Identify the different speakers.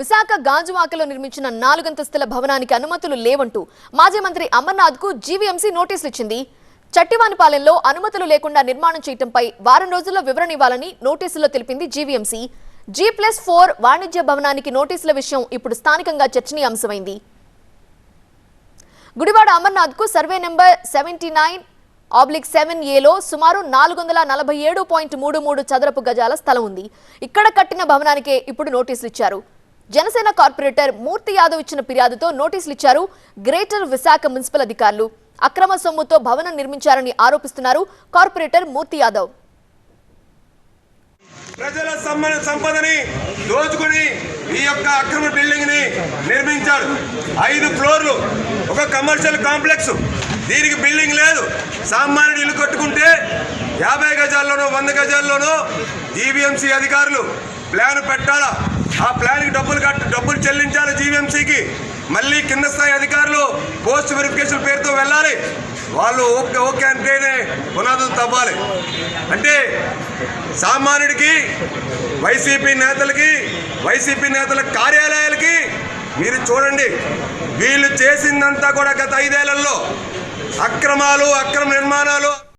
Speaker 1: విశాఖ గాజువాకలో నిర్మించిన నాలుగంతస్తుల భవనానికి అనుమతులు లేవంటూ మాజీ మంత్రి అమర్నాథ్కు జీవీఎంసీ నోటీసులు ఇచ్చింది. చట్టివానిపాలెంలో అనుమతులు లేకుండా నిర్మాణం చేయటంపై వారం రోజుల్లో వివరణ ఇవ్వాలని నోటీసుల్లో తెలిపింది జీవీఎంసీ. జీ ప్లస్ ఫోర్ వాణిజ్య భవనానికి నోటీసుల విషయం ఇప్పుడు స్థానికంగా చర్చనీయాంశమైంది. Gudivada అమర్నాథ్కు survey number seventy nine oblique seven ఏలో సుమారు నాలుగు వందల నలభై ఏడు పాయింట్ మూడు మూడు చదరపు గజాల స్థలం ఉంది. ఇక్కడ కట్టిన భవనానికే ఇప్పుడు నోటీసులు ఇచ్చారు. జనసేన కార్పొరేటర్ మూర్తి యాదవ్ ఇచ్చిన ఫిర్యాదుతో నోటీసులు ఇచ్చారు గ్రేటర్ విశాఖ మున్సిపల్ అధికారులు. అక్రమ సొమ్ముతో భవనం నిర్మించారని ఆరోపిస్తున్నారు కార్పొరేటర్ మూర్తి యాదవ్.
Speaker 2: ప్రజల సంపదని దోచుకుని ఈ యొక్క అక్రమ బిల్డింగ్ని నిర్మించాడు ఐదు ఫ్లోర్లు ఒక కమర్షియల్ కాంప్లెక్స్. దీనికి బిల్డింగ్ లేదు. సామాన్యుడు ఇల్లు కట్టుకుంటే యాభై గజాల్లోనో వంద గజాల్లోనో జీవీఎంసీ అధికారులు ప్లాన్ పెట్టాలా? ఆ ప్లాన్కి డబ్బులు కట్ట డబ్బులు చెల్లించాలి జీవీఎంసీకి. మళ్ళీ కింద స్థాయి అధికారులు పోస్ట్ వెరిఫికేషన్ పేరుతో వెళ్ళాలి. వాళ్ళు ఓకే ఓకే అంటేనే పునాదులు తవ్వాలి. అంటే సామాన్యుడికి వైసీపీ నేతలకి వైసీపీ నేతల కార్యాలయాలకి మీరు చూడండి వీళ్ళు చేసిందంతా కూడా గత ఐదేళ్ళలో అక్రమాలు అక్రమ నిర్మాణాలు.